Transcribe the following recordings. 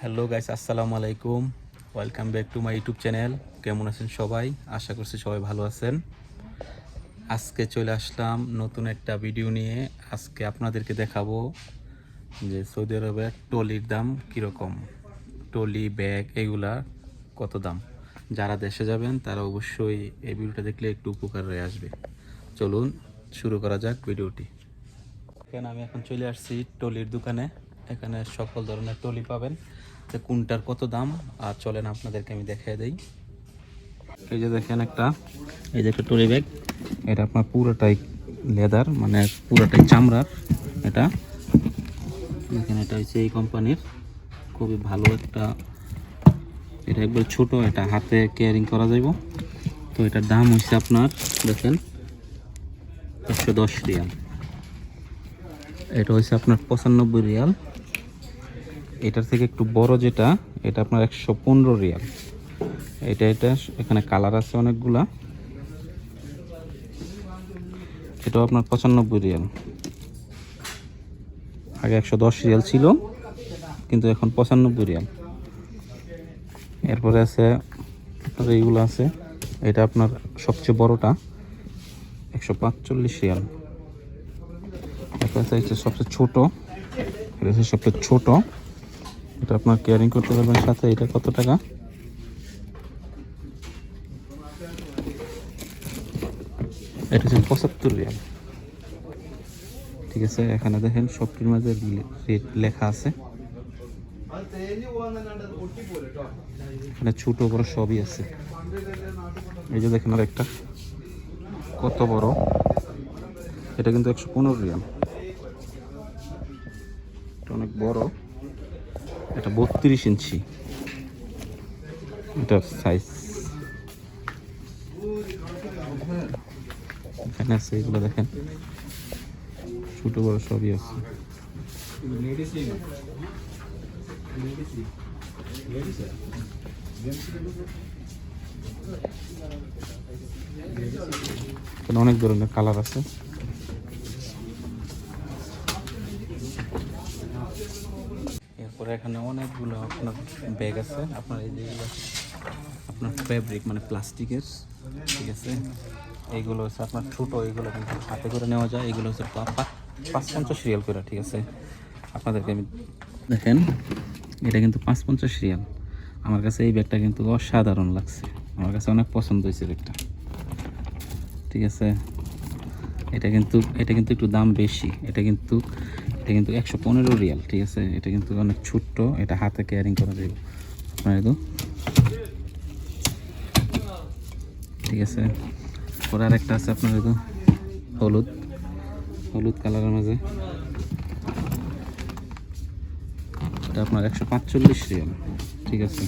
Hello guys আসসালামু আলাইকুম। Welcome back to my YouTube channel কেমন আছেন সবাই? আশা করছি সবাই ভালো আছেন। আজকে চলে আসলাম নতুন একটা ভিডিও নিয়ে। আজকে আপনাদেরকে দেখাবো যে সৌদি আরবের টলির দাম কীরকম। টলি, ব্যাগ, এগুলা কত দাম? যারা দেশে যাবেন, তারা অবশ্যই এই ভিডিওটা দেখলে একটু উপকার হয়ে আসবে। চলুন শুরু করা যাক ভিডিওটি এখানে আমি এখন চলে আসছি টলির দোকানে। এখানে সকল ধরনের টলি পাবেন। যে কোনটার কত দাম, আর চলেন আপনাদেরকে আমি দেখিয়ে দেই। এই যে দেখেন একটা, এই যে একটা টলি ব্যাগ, এটা আপনার পুরোটাই লেদার মানে পুরোটাই চামড়ার এটা। দেখেন, এটা হচ্ছে এই কোম্পানির, খুবই ভালো একটা, এটা একবার ছোট, এটা হাতে কেয়ারিং করা যাইব। তো এটার দাম হচ্ছে আপনার, দেখেন, একশো দশ রিয়াল। এটা হচ্ছে আপনার পঁচানব্বই রিয়াল। এটার থেকে একটু বড় যেটা, এটা আপনার একশো পনেরো রিয়াল। এটা এটা, এখানে কালার আছে অনেকগুলা। এটাও আপনার পঁচানব্বই রিয়াল। আগে একশো দশ রিয়াল ছিল, কিন্তু এখন পঁচানব্বই রিয়াল। এরপরে আছে, আপনার এইগুলো আছে। এটা আপনার সবচেয়ে বড়টা, একশো পাঁচচল্লিশ রিয়াল। এটা হচ্ছে সবচেয়ে ছোট। এটা হচ্ছে সবচেয়ে ছোট। এটা আপনার কেয়ারিং করতে পারবেন সাথে, এটা কত টাকা? এটা হচ্ছে পঁচাত্তর রিয়াল। ঠিক আছে, এখানে দেখেন সবটির মাঝে রেট লেখা আছে। এখানে ছোট বড় সবই আছে। এই যে দেখেন আর একটা কত বড়? এটা কিন্তু একশো পনেরো রিয়াল। অনেক বড়। এটা বত্রিশ ইঞ্চি। এটার সাইজ এখানে আছে, এগুলো দেখেন। ছোট, বড় সবই আছে। অনেক ধরনের কালার আছে এরপরে এখানে অনেকগুলো আপনার ব্যাগ আছে। আপনার এই যেগুলো আপনার ফ্যাব্রিক মানে প্লাস্টিকের, ঠিক আছে? এইগুলো হচ্ছে আপনার ছোটো এইগুলো কিন্তু হাতে করে নেওয়া যায়। এগুলো হচ্ছে পাঁচ পঞ্চাশ রিয়াল করে, ঠিক আছে? আপনাদেরকে আমি দেখেন, এটা কিন্তু পাঁচ পঞ্চাশ রিয়াল। আমার কাছে এই ব্যাগটা কিন্তু অসাধারণ লাগছে। আমার কাছে অনেক পছন্দ হয়েছে ব্যাগটা। ঠিক আছে? এটা কিন্তু এটা কিন্তু একটু দাম বেশি। এটা কিন্তু এটা কিন্তু একশো পনেরো রিয়াল, ঠিক আছে? এটা কিন্তু অনেক ছোট্ট, এটা হাতে কেয়ারিং করা যাবে। আপনার তো ঠিক আছে? পরে আরেকটা আছে আপনার তো হলুদ। হলুদ কালারের মাঝে। এটা আপনার একশো পাঁচচল্লিশ রিয়াল, ঠিক আছে?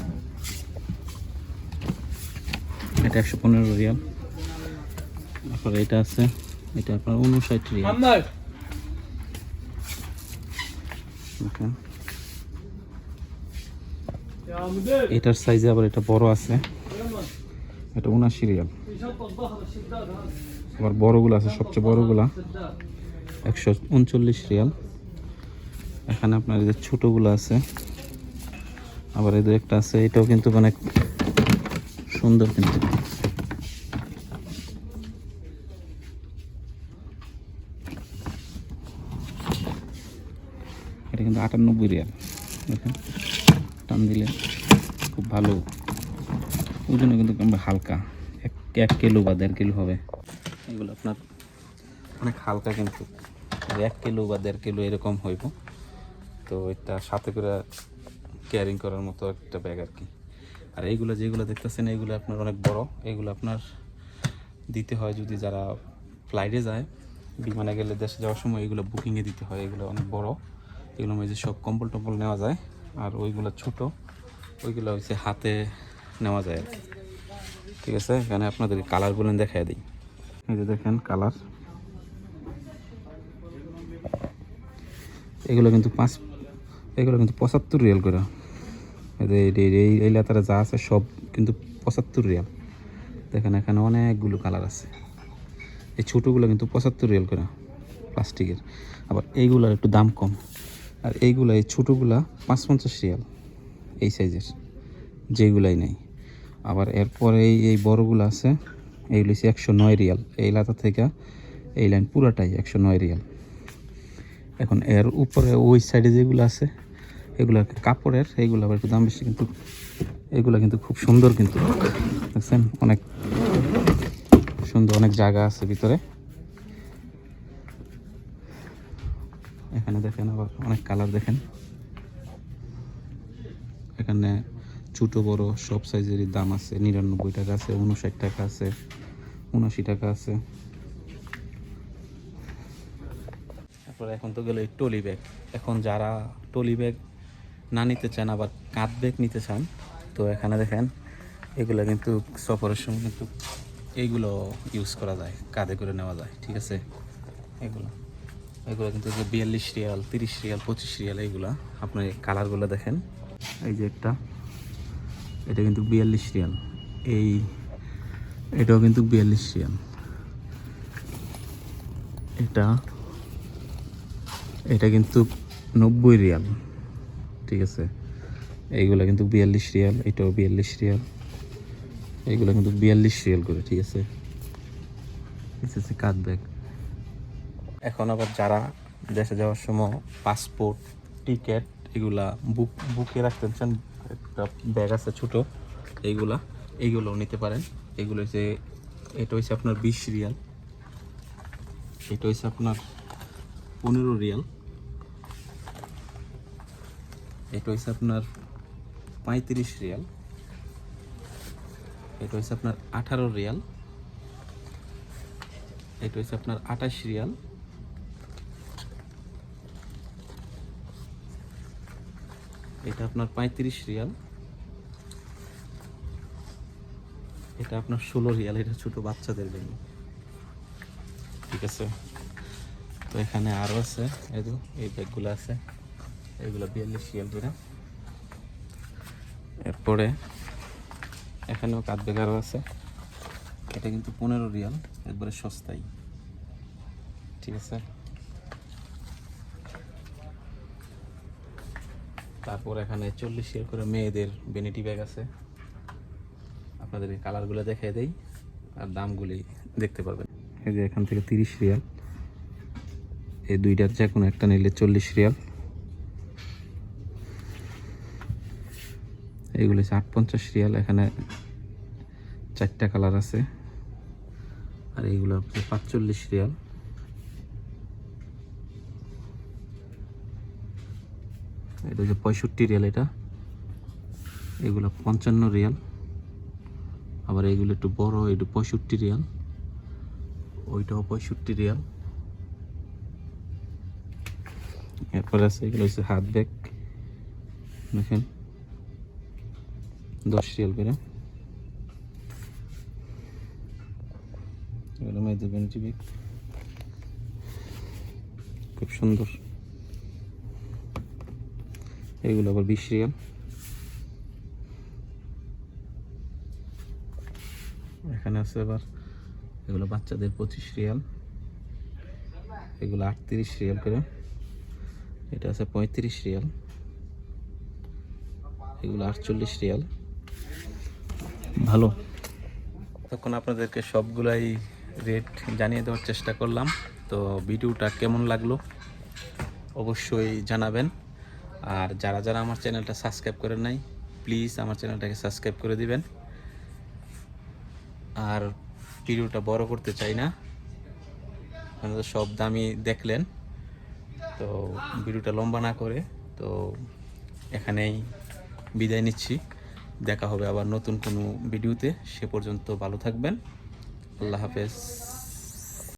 এটা একশো পনেরো রিয়াল। তারপরে এটা আছে, এটা আপনার উনষাট রিয়াল। Okay. এটার সাইজে আবার এটা বড় আছে। এটা উনাশি রিয়াল। আবার বড়গুলো আছে, সবচেয়ে বড়গুলা। একশো উনচল্লিশ রিয়াল। এখানে আপনার যে ছোটোগুলো আছে। আবার এদের একটা আছে, এটাও কিন্তু অনেক সুন্দর কিন্তু। কিন্তু আটানব্বই রিয়াল। দেখেন, টান দিলে খুব ভালো। ওজনে কিন্তু হালকা। এক এক কিলো বা দেড় কিলো হবে। এগুলো আপনার অনেক হালকা কিন্তু। এক কিলো বা দেড় কিলো এরকম হইব। তো এটা সাথে করে ক্যারিং করার মতো একটা ব্যাগ আর কি। আর এইগুলো যেগুলো দেখতেছেন, এইগুলো আপনার অনেক বড়। এগুলো আপনার দিতে হয় যদি যারা ফ্লাইটে যায়। বিমানে গেলে দেশে যাওয়ার সময় এগুলো বুকিংয়ে দিতে হয়। এগুলো অনেক বড়। এগুলো মধ্যে সব কম্বল টম্বল নেওয়া যায়, আর ওইগুলো ছোট, ওইগুলো হচ্ছে হাতে নেওয়া যায় আর কি। ঠিক আছে, এখানে আপনাদের কালারগুলো দেখাই দিই। এই যে দেখেন কালার। এগুলো কিন্তু পাঁচ, এগুলো কিন্তু পঁচাত্তর রিয়াল করে। যে এই এই লেতারে যা আছে সব কিন্তু পঁচাত্তর রিয়াল। দেখেন এখানে অনেকগুলো কালার আছে। এই ছোটোগুলো কিন্তু পঁচাত্তর রিয়াল করে প্লাস্টিকের। আবার এইগুলোর একটু দাম কম। আর এইগুলা, এই ছোটোগুলা পাঁচ পঞ্চাশ রিয়াল, এই সাইজের, যেগুলাই নেই। আবার এরপরে এই এই বড়গুলো আছে এইগুলো হচ্ছে একশো নয় রিয়াল। এই লাতা থেকে এই লাইন পুরাটাই একশো নয় রিয়াল। এখন এর উপরে ওই সাইডে যেগুলো আছে এগুলো কাপড়ের এইগুলো আবার একটু দাম বেশি, কিন্তু এগুলো কিন্তু খুব সুন্দর কিন্তু। দেখছেন? অনেক সুন্দর, অনেক জায়গা আছে ভিতরে। এখানে দেখেন আবার অনেক কালার দেখেন। এখানে ছোট, বড় সব সাইজেরই দাম আছে। নিরানব্বই টাকা আছে উনষাট টাকা আছে উনআশি টাকা আছে। তারপরে এখন তো গেলো এই টলি ব্যাগ। এখন যারা টলি ব্যাগ না নিতে চান, আবার কাঁধ ব্যাগ নিতে চান, তো এখানে দেখেন, এগুলো কিন্তু সফরের সময় কিন্তু এইগুলো ইউজ করা যায়, কাঁধে করে নেওয়া যায়, ঠিক আছে? এগুলো। এগুলো কিন্তু যে বিয়াল্লিশ রিয়াল, তিরিশ রিয়াল, পঁচিশ রিয়াল, এইগুলা। আপনার কালারগুলো দেখেন। এই যে একটা, এটা কিন্তু বিয়াল্লিশ রিয়াল। এই, এটাও কিন্তু বিয়াল্লিশ রিয়াল। এটা এটা কিন্তু নব্বই রিয়াল। ঠিক আছে? এইগুলো কিন্তু বিয়াল্লিশ রিয়াল, এটাও বিয়াল্লিশ রিয়াল। এইগুলো কিন্তু বিয়াল্লিশ রিয়াল করে, ঠিক আছে? কাঠ ব্যাগ এখন আবার যারা দেশে যাওয়ার সময় পাসপোর্ট, টিকিট এগুলা বুক বুকে রাখতে চান, একটা ব্যাগ আছে ছোট, এইগুলা এইগুলো নিতে পারেন। এগুলো হচ্ছে এটা হচ্ছে আপনার বিশ রিয়াল। এটা হচ্ছে আপনার পনেরো রিয়াল। এটা হচ্ছে আপনার পঁয়ত্রিশ রিয়াল। এটা হচ্ছে আপনার আঠারো রিয়াল। এটা হচ্ছে আপনার আঠাশ রিয়াল। এটা আপনার পঁয়ত্রিশ রিয়াল। এটা আপনার ষোলো রিয়াল, এটা ছোট বাচ্চাদের জন্য। ঠিক আছে? তো এখানে আরও আছে তো এই ব্যাগগুলো আছে। এগুলো বিয়াল্লিশ রিয়াল করে। এরপরে এখানেও কাঠ ব্যাগ আরও আছে। এটা কিন্তু পনেরো রিয়াল, একবারে সস্তাই ঠিক আছে? তারপর এখানে চল্লিশ করে মেয়েদের বেনিটি ব্যাগ আছে। আপনাদের কালারগুলো দেখিয়ে দেই, আর দামগুলি দেখতে পারবেন এই যে এখান থেকে তিরিশ রিয়াল। এই দুইটার যে কোনো একটা নিলে চল্লিশ রিয়াল। এইগুলো হচ্ছে আট পঞ্চাশ রিয়াল। এখানে চারটা কালার আছে। আর এইগুলো হচ্ছে পাঁচচল্লিশ রিয়াল। এটা হচ্ছে পঁয়ষট্টি রিয়াল এটা। এগুলো পঞ্চান্ন রিয়াল। আবার এগুলো একটু বড়, একটু পঁয়ষট্টি রিয়াল। ওইটাও পঁয়ষট্টি রিয়াল। এরপরে আছে এগুলো হচ্ছে হাত ব্যাগ। দেখেন, দশ রিয়াল করে। এগুলো মেয়েদের ব্যাগ। খুব সুন্দর। এগুলো আবার বিশ রিয়াল। এখানে আছে আবার এগুলো বাচ্চাদের পঁচিশ রিয়াল। এগুলো আটত্রিশ রিয়াল করে। এটা আছে পঁয়ত্রিশ রিয়াল। এগুলো আটচল্লিশ রিয়াল। ভালো। তখন আপনাদেরকে সবগুলাই রেট জানিয়ে দেওয়ার চেষ্টা করলাম। তো ভিডিওটা কেমন লাগল? অবশ্যই জানাবেন। আর যারা যারা আমার চ্যানেলটা সাবস্ক্রাইব করেন নাই প্লিজ আমার চ্যানেলটাকে সাবস্ক্রাইব করে দিবেন। আর ভিডিওটা বড় করতে চাই না। আপনারা সব দামি দেখলেন। তো ভিডিওটা লম্বা না করে, তো এখানেই বিদায় নিচ্ছি। দেখা হবে আবার নতুন কোনো ভিডিওতে। সে পর্যন্ত ভালো থাকবেন। আল্লাহ হাফেজ।